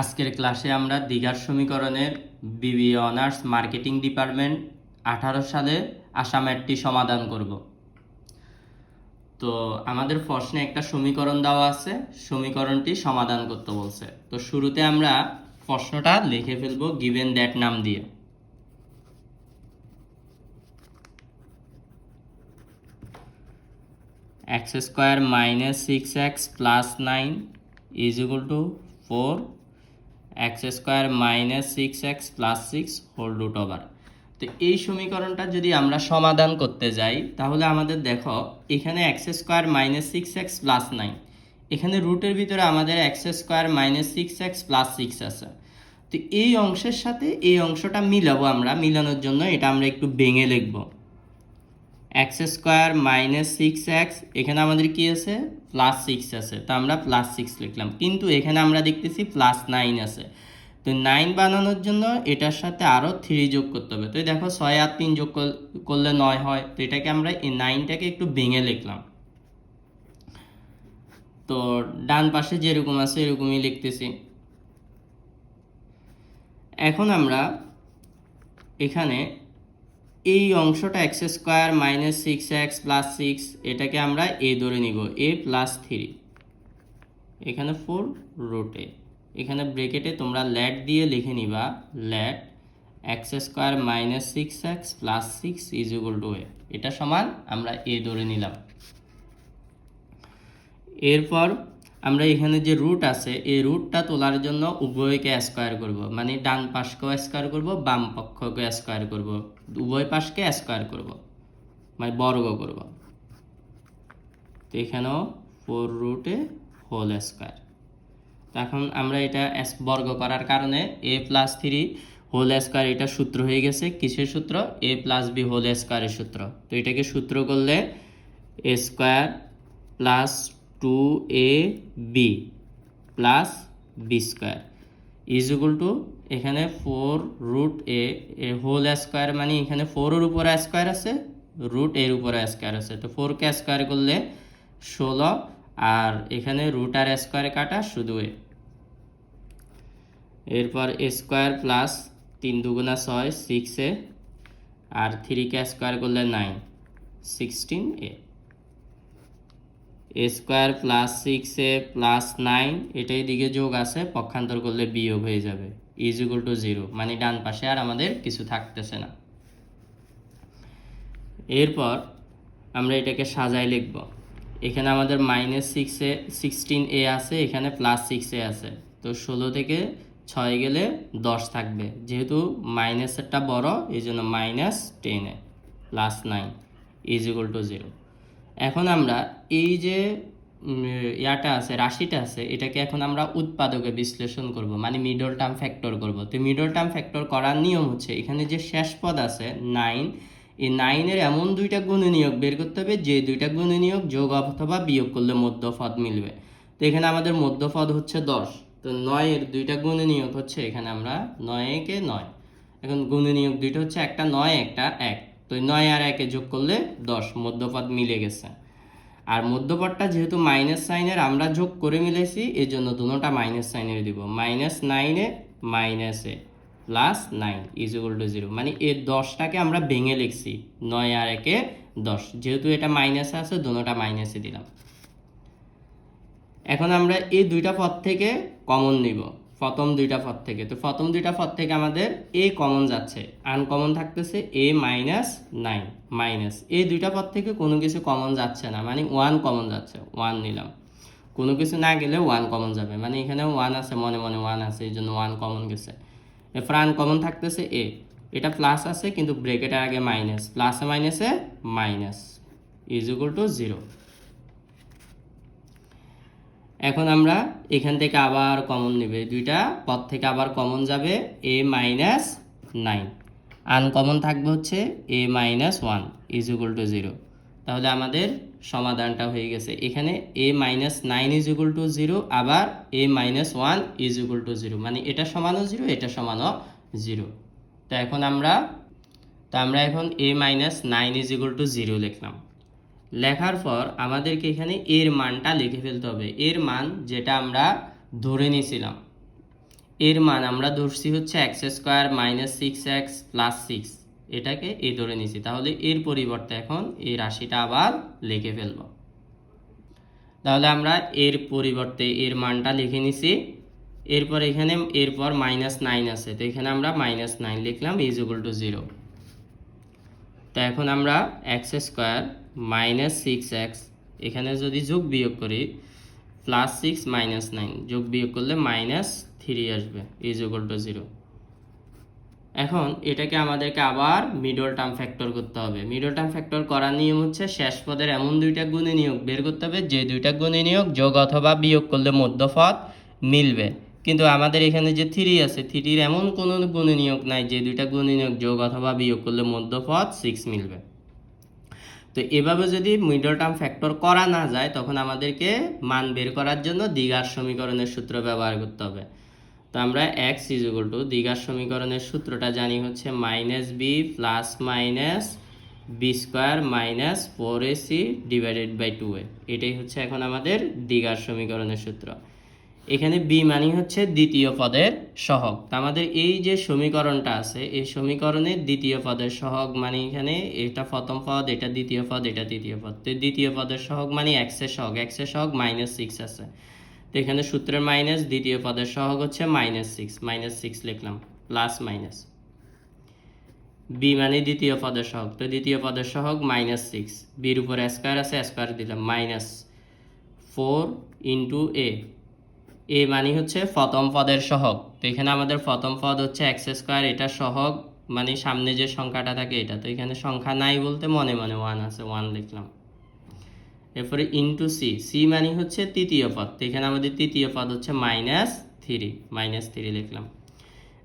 আজকের ক্লাসে আমরা দীঘার সমীকরণের বিবি অনার্স মার্কেটিং ডিপার্টমেন্ট আঠারো সালে আসামেরটি সমাধান করব। তো আমাদের প্রশ্নে একটা সমীকরণ দেওয়া আছে, সমীকরণটি সমাধান করতে বলছে। তো শুরুতে আমরা প্রশ্নটা লিখে ফেলব গিভেন দ্যাট নাম দিয়ে। X square minus six x plus nine is equal to four x square minus six x plus six whole root over. তো এই সমীকরণটা যদি আমরা সমাধান করতে যাই, তাহলে আমাদের দেখো, এখানে x square minus six x plus nine. এখানে রুটের ভিতরে আমাদের x square minus six x plus six আছে। তো এই অংশের সাথে এই অংশটা মিলাবো আমরা, মিলানোর জন্য এটা আমরা একটু ভেঙে লিখব। X square minus six x, এখানে আমাদের কি আছে? প্লাস সিক্স আছে। তো আমরা প্লাস সিক্স লিখলাম। কিন্তু এখানে আমরা দেখতেছি প্লাস নাইন আছে। তো নাইন বানানোর জন্য এটার সাথে আরও থ্রি যোগ করতে হবে। তো দেখো ছয় আর তিন যোগ কর- করলে নয় হয়। তো এটাকে আমরা এই নাইনটাকে একটু ভেঙে লিখলাম। তো ডান পাশে যেরকম আছে এরকমই লিখতেছি। এখন আমরা এখানে এই অংশটা x square minus six x plus six এটাকে আমরা এ ধরে নিব এ প্লাস থ্রি এখানে ফোর রুট এখানে ব্রেকেটে তোমরা ল্যাট দিয়ে লিখে নিবা let x square minus six x plus six is equal to a এটা সমান আমরা এ ধরে নিলাম। এরপর আমরা এখানে যে রুট আছে, এই রুটটা তোলার জন্য উভয়কে স্কোয়ার করব। মানে ডান পাশকেও স্কোয়ার করব, বাম পক্ষকে স্কোয়ার করব। উভয় পাশকে স্কোয়ার করব। মানে বর্গ করব। তো এখানেও ফোর রুটে হোল স্কোয়ার এখন আমরা এটা বর্গ করার কারণে a plus three whole square এটা সূত্র হয়ে গেছে। কিসের সূত্র? এ প্লাস বি হোল স্কোয়ারের সূত্র। তো এটাকে সূত্র করলে a square plus two a b plus b square is equal to এখানে four root a whole square মানে এখানে ফোরের উপরে স্কোয়ার আছে রুট এর উপরে স্কোয়ার আছে। তো ফোরকে স্কোয়ার করলে ষোলো, আর এখানে রুট আর স্কোয়ার কাটা শুধু এ এরপর এ স্কোয়ার প্লাস তিন দুগুণা ছয় সিক্স এ আর থ্রিকে স্কোয়ার করলে nine sixteen a square plus six a plus nine, এটাই দিকে যোগ আছে, পক্ষান্তর করলে বিয়োগ হয়ে যাবে। ইজ ইকুয়াল টু জিরো মানে ডান পাশে আর আমাদের কিছু থাকতেছে না। এরপর আমরা এটাকে সাজাই লিখব। এখানে আমাদের minus six a sixteen a আছে, এখানে প্লাস সিক্স এ আছে। তো ষোলো থেকে ছয় গেলে দশ থাকবে, যেহেতু মাইনাসেরটা বড়, এই জন্য minus ten a plus nine is equal to zero এখন আমরা এই যে ইয়াটা আছে, রাশিটা আছে, এটাকে এখন আমরা উৎপাদকে বিশ্লেষণ করব মানে মিডল টার্ম ফ্যাক্টর করব। তো মিডল টার্ম ফ্যাক্টর করার নিয়ম হচ্ছে, এখানে যে শেষ পদ আছে নাইন এই নাইনের এমন দুইটা গুণনীয়ক বের করতে হবে, যে দুইটা গুণনীয়ক যোগ অথবা বিয়োগ করলে মধ্যপদ মিলবে। তো এখানে আমাদের মধ্যপদ হচ্ছে দশ, তো নয়ের দুইটা গুণনীয়ক হচ্ছে এখানে আমরা নয় একে নয়। এখন গুণনীয়ক দুইটা হচ্ছে একটা, নয় একটা, এক। তো নয় আর একে যোগ করলে দশ, মধ্যপদ মিলে গেছে। আর মধ্যপদটা যেহেতু মাইনাস সাইনের আমরা যোগ করে মিলেছি এই জন্য দুটোটা মাইনাস সাইনের দিব। মাইনাস নাইনে মাইনাসে plus nine is equal to zero মানে এই দশটাকে আমরা ভেঙে লিখছি, নয় আর একে দশ। যেহেতু এটা মাইনাসে আছে দুটোটা মাইনাসে দিলাম। এখন আমরা এই দুইটা পদ থেকে কমন নিব। প্রথম দুইটা পদ থেকে। তো প্রথম দুইটা পদ থেকে আমাদের এ কমন যাচ্ছে। আনকমন থাকতেছে এ মাইনাস নাইন মাইনাস এই দুইটা পদ থেকে কোনো কিছু কমন যাচ্ছে না। মানে ওয়ান কমন যাচ্ছে ওয়ান নিলাম। কোনো কিছু না গেলে ওয়ান কমন যাবে। মানে এখানে ওয়ান আছে, মনে মনে ওয়ান আছে, এই জন্য ওয়ান কমন গেছে। এরপর আনকমন থাকতেছে এ এটা প্লাস আছে, কিন্তু ব্রেকেটের আগে মাইনাস প্লাসে মাইনাসে minus is equal to zero এখন আমরা এখান থেকে আবার কমন নেবে। দুইটা পদ থেকে আবার কমন যাবে এ মাইনাস নাইন আনকমন থাকবে হচ্ছে a minus one is equal to zero তাহলে আমাদের সমাধানটা হয়ে গেছে। এখানে a minus nine is equal to zero আবার a minus one is equal to zero মানে এটা সমানও জিরো এটা সমানও জিরো তো এখন আমরা, তো আমরা এখন a minus nine is equal to zero লিখলাম। লেখার পর আমাদেরকে এখানে এর মানটা লিখে ফেলতে হবে। এর মান যেটা আমরা ধরে নিয়েছিলাম। এর মান আমরা ধরছি হচ্ছে x square minus six x plus six এটাকে এ ধরে নিছি তাহলে এর পরিবর্তে এখন এই রাশিটা আবার লিখে ফেলব। তাহলে আমরা এর পরিবর্তে এর মানটা লিখে নিছি। এরপর এখানে এরপর মাইনাস নাইন আছে। তো এখানে আমরা মাইনাস নাইন লিখলাম ইজ ইকুয়াল টু জিরো তো এখন আমরা x square minus six x এখানে যদি যোগ বিয়োগ করি প্লাস সিক্স মাইনাস নাইন যোগ বিয়োগ করলে মাইনাস থ্রি আসবে ইজ ইকুয়াল টু জিরো এখন এটাকে আমাদেরকে আবার মিডল টার্ম ফ্যাক্টর করতে হবে। মিডল টার্ম ফ্যাক্টর করার নিয়ম হচ্ছে শেষ পদের এমন দুইটা গুণে নিয়োগ বের করতে হবে, যে দুইটা গুণে নিয়োগ যোগ অথবা বিয়োগ করলে মধ্যপদ মিলবে। কিন্তু আমাদের এখানে যে থ্রি আছে থ্রির এমন কোনো গুণে নিয়োগ নাই যে দুইটা গুণে নিয়োগ যোগ অথবা বিয়োগ করলে মধ্যপদ সিক্স মিলবে। তো এভাবে যদি মিডল টার্ম ফ্যাক্টর করা না যায়, তখন আমাদেরকে মান বের করার জন্য দ্বিঘাত সমীকরণের সূত্র ব্যবহার করতে হবে। তো আমরা এক্স ইজ ইকুয়াল টু দ্বিঘাত সমীকরণের সূত্রটা জানি হচ্ছে minus b plus minus b square minus four a c divided by two a এটাই হচ্ছে এখন আমাদের দ্বিঘাত সমীকরণের সূত্র। এখানে বি মানি হচ্ছে দ্বিতীয় পদের সহগ। তা আমাদের এই যে সমীকরণটা আছে, এই সমীকরণের দ্বিতীয় পদের সহগ মানে এখানে এটা প্রথম পদ, এটা দ্বিতীয় পদ, এটা তৃতীয় পদ। তো দ্বিতীয় পদের সহগ মানে এক্সের সহগ। এক্সের সহগ মাইনাস সিক্স আছে। তো এখানে সূত্রের মাইনাস দ্বিতীয় পদের সহগ হচ্ছে মাইনাস সিক্স মাইনাস সিক্স লিখলাম প্লাস মাইনাস বি মানে দ্বিতীয় পদের সহগ। তো দ্বিতীয় পদের সহগ মাইনাস সিক্স বির উপর স্কোয়ার আছে স্কোয়ার দিলাম minus four into a a মানে হচ্ছে প্রথম পদের সহগ। তো এখানে আমাদের প্রথম পদ হচ্ছে এক্স স্কোয়ার, এটা সহগ মানে সামনে যে সংখ্যাটা থাকে এটা। তো এখানে সংখ্যা নাই বলতে মনে মনে ওয়ান আছে ওয়ান লিখলাম। এরপরে ইন্টু সি সি মানে হচ্ছে তৃতীয় পদ। তো এখানে আমাদের তৃতীয় পদ হচ্ছে মাইনাস থ্রি মাইনাস থ্রি লিখলাম।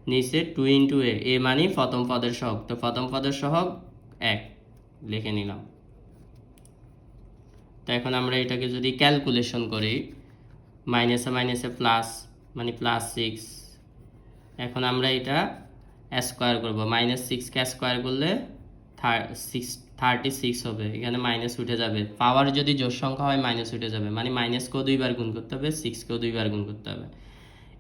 নিচে টু ইন্টু এ এ মানে প্রথম পদের সহগ। তো প্রথম পদের সহগ এক, লিখে নিলাম। তো এখন আমরা এটাকে যদি ক্যালকুলেশন করি মাইনাসে মাইনাসে প্লাস মানে প্লাস সিক্স এখন আমরা এটা স্কোয়ার করব। মাইনাস সিক্সকে স্কোয়ার করলে সিক্স থার্টি সিক্স হবে। এখানে মাইনাস উঠে যাবে। পাওয়ার যদি জোর সংখ্যা হয় মাইনাস উঠে যাবে। মানে মাইনাসকেও দুইবার গুণ করতে হবে সিক্সকেও দুইবার গুণ করতে হবে।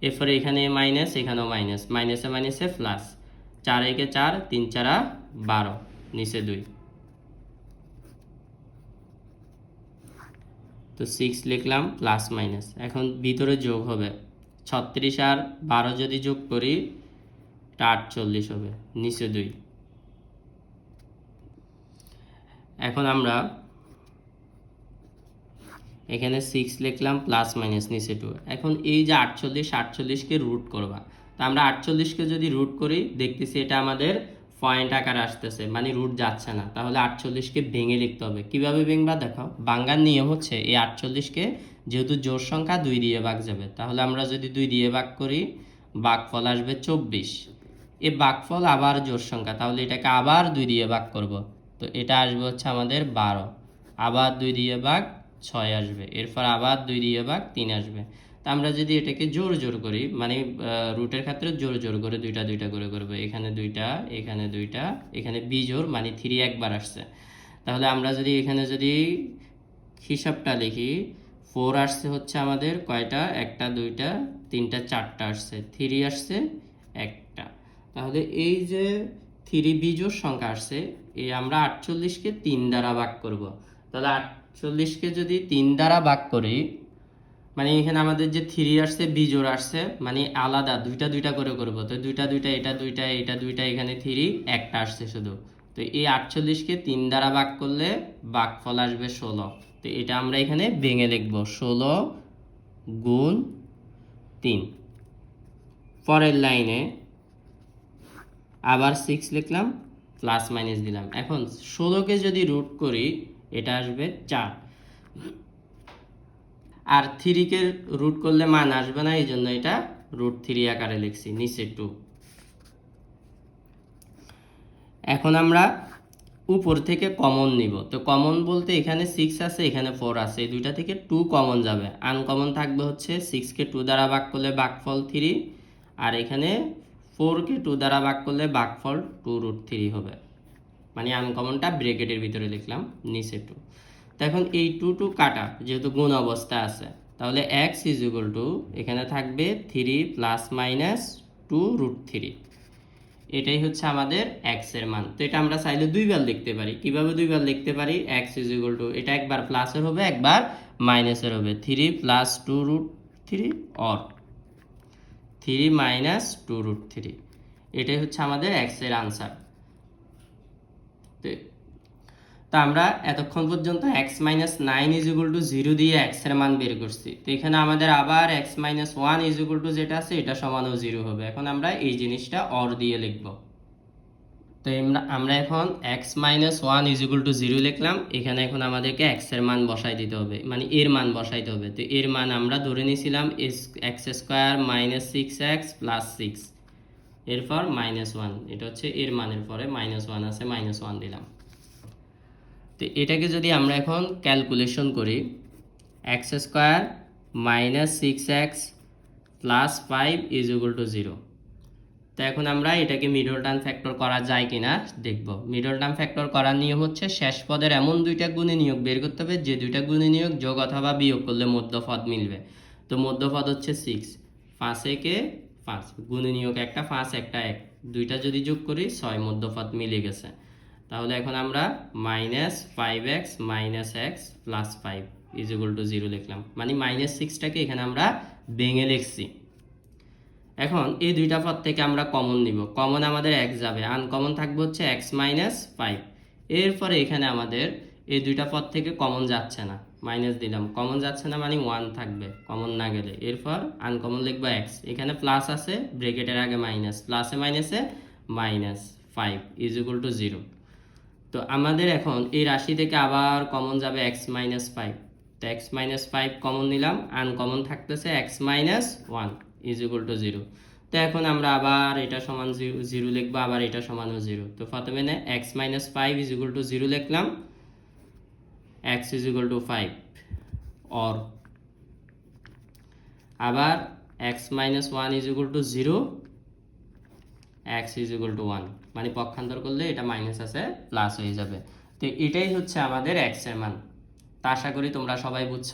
এরপরে এখানে মাইনাস এখানেও মাইনাস মাইনাসে মাইনাসে প্লাস চার একে চার, তিন চারা বারো। নিচে দুই। তো সিক্স লিখলাম প্লাস মাইনাস এখন ভিতরে যোগ হবে। ছত্রিশ আর বারো যদি যোগ করি এটা আটচল্লিশ হবে, নিচে দুই। এখন আমরা এখানে সিক্স লিখলাম প্লাস মাইনাস নিচে টু এখন এই যে আটচল্লিশ আটচল্লিশকে রুট করবা। তা আমরা আটচল্লিশকে যদি রুট করি, দেখতেছি এটা আমাদের পয়েন্ট আকার আসতেছে মানে রুট যাচ্ছে না। তাহলে আটচল্লিশকে ভেঙে লিখতে হবে। কীভাবে ভেঙবা দেখো? বাঙ্গার নিয়ম হচ্ছে এই আটচল্লিশকে যেহেতু জোর সংখ্যা দুই দিয়ে ভাগ যাবে। তাহলে আমরা যদি দুই দিয়ে ভাগ করি বাঘফল আসবে চব্বিশ। এই বাঘফল আবার জোর সংখ্যা, তাহলে এটাকে আবার দুই দিয়ে ভাগ করব। তো এটা আসবে হচ্ছে আমাদের বারো। আবার দুই দিয়ে ভাগ ছয় আসবে। এরপর আবার দুই দিয়ে ভাগ তিন আসবে। তা আমরা যদি এটাকে জোর জোর করি মানে রুটের ক্ষেত্রে জোর জোর করে দুইটা দুইটা করে করব। এখানে দুইটা এখানে দুইটা, এখানে বি জোর মানে থ্রি একবার আসছে। তাহলে আমরা যদি এখানে যদি হিসাবটা লিখি ফোর আসছে হচ্ছে আমাদের কয়টা? একটা, দুইটা, তিনটা, চারটা আসছে। থ্রি আসছে, একটা। তাহলে এই যে থ্রি বিজোর সংখ্যা আসছে এই আমরা আটচল্লিশকে তিন দ্বারা ভাগ করব। তাহলে আটচল্লিশকে যদি তিন দ্বারা ভাগ করি মানে এখানে আমাদের যে থ্রি আসছে বিজোর আসছে মানে আলাদা, দুইটা দুইটা করে করব। তো দুইটা দুইটা, এটা দুইটা এটা দুইটা, এখানে থ্রি একটা আসছে শুধু। তো এই আটচল্লিশকে তিন দ্বারা ভাগ করলে ফল আসবে ষোলো। তো এটা আমরা এখানে ভেঙে লিখব ষোলো গুণ তিন। পরের লাইনে আবার সিক্স লিখলাম প্লাস মাইনাস দিলাম। এখন ষোলোকে যদি রুট করি, এটা আসবে চার। আর থ্রিকে রুট করলে মান আসবে না এই জন্য এটা রুট থ্রি আকারে লিখছি নিচে টু এখন আমরা উপর থেকে কমন নিব। তো কমন বলতে এখানে সিক্স আছে, এখানে ফোর আছে, এই দুইটা থেকে টু কমন যাবে। আনকমন থাকবে হচ্ছে সিক্সকে টু দ্বারা ভাগ করলে বাঘফল থ্রি আর এখানে ফোরকে টু দ্বারা ভাগ করলে বাঘফল টু রুট থ্রি হবে। মানে আনকমনটা ব্রেকেটের ভিতরে লিখলাম, নিচে টু এখন এই টু টু কাটা, যেহেতু গুণ অবস্থা আছে, তাহলে এক্স ইজ ইকুয়াল টু এখানে থাকবে three plus minus two root three এটাই হচ্ছে আমাদের এক্সের মান। তো এটা আমরা চাইলে দুইবার লিখতে পারি। কীভাবে দুইবার লিখতে পারি? এক্স ইজ ইকুয়াল টু এটা একবার প্লাসের হবে, একবার মাইনাসের হবে। Three plus two root three or three minus two root three এটাই হচ্ছে আমাদের এক্সের আনসার আমরা এতক্ষণ পর্যন্ত x minus nine is equal to zero দিয়ে এক্সের মান বের করছি। তো এখানে আমাদের আবার x minus one is equal to যেটা আছে, এটা সমানও জিরো হবে। এখন আমরা এই জিনিসটা অর দিয়ে লিখব। তো আমরা এখন x minus one is to zero লিখলাম। এখানে এখন আমাদেরকে এক্সের মান বসাই দিতে হবে মানে এর মান বসাইতে হবে। তো এর মান আমরা ধরে নিয়েছিলাম x square minus six x plus six এরপর মাইনাস ওয়ান এটা হচ্ছে এর মানের পরে মাইনাস ওয়ান আছে মাইনাস ওয়ান দিলাম। তো এটাকে যদি আমরা এখন ক্যালকুলেশন করি x square minus six x plus five is to zero তো এখন আমরা এটাকে মিডল টার্ম ফ্যাক্টর করা যায় কিনা দেখব। মিডল টার্ম ফ্যাক্টর করার নিয়ম হচ্ছে শেষ পদের এমন দুইটা গুণে নিয়োগ বের করতে হবে, যে দুইটা গুণে নিয়োগ যোগ অথবা বিয়োগ করলে মধ্যপদ মিলবে। তো মধ্যপদ হচ্ছে সিক্স পাঁচ একে পাঁচ গুণে নিয়োগ একটা পাঁচ একটা এক। দুইটা যদি যোগ করি, ছয় মধ্যপদ মিলে গেছে। তাহলে এখন আমরা minus five x minus x plus five is equal to zero লিখলাম। মানে মাইনাস সিক্সটাকে এখানে আমরা ভেঙে লিখছি। এখন এই দুইটা পদ থেকে আমরা কমন নিব। কমন আমাদের এক্স যাবে। আনকমন থাকবে হচ্ছে এক্স মাইনাস ফাইভ এরপরে এখানে আমাদের এই দুইটা পদ থেকে কমন যাচ্ছে না। মাইনাস দিলাম। কমন যাচ্ছে না মানে ওয়ান থাকবে। কমন না গেলে। এরপর আনকমন লিখব এক্স এখানে প্লাস আছে ব্রেকেটের আগে মাইনাস প্লাসে মাইনাসে minus five is equal to zero তো আমাদের এখন এই রাশি থেকে আবার কমন যাবে এক্স মাইনাস ফাইভ তো এক্স মাইনাস ফাইভ কমন নিলাম আনকমন থাকতেছে x minus one is equal to zero তো এখন আমরা আবার এটা সমান জিরো লিখব, আবার এটা সমানও জিরো তো প্রথমে না x minus five is equal to zero লিখলাম। X is equal to five or আবার x minus one is equal to zero x is equal to one মানে পক্ষান্তর করলে এটা মাইনাস আছে প্লাস হয়ে যাবে। তো এটাই হচ্ছে আমাদের এক্সের মান। তা আশা করি তোমরা সবাই বুঝছ।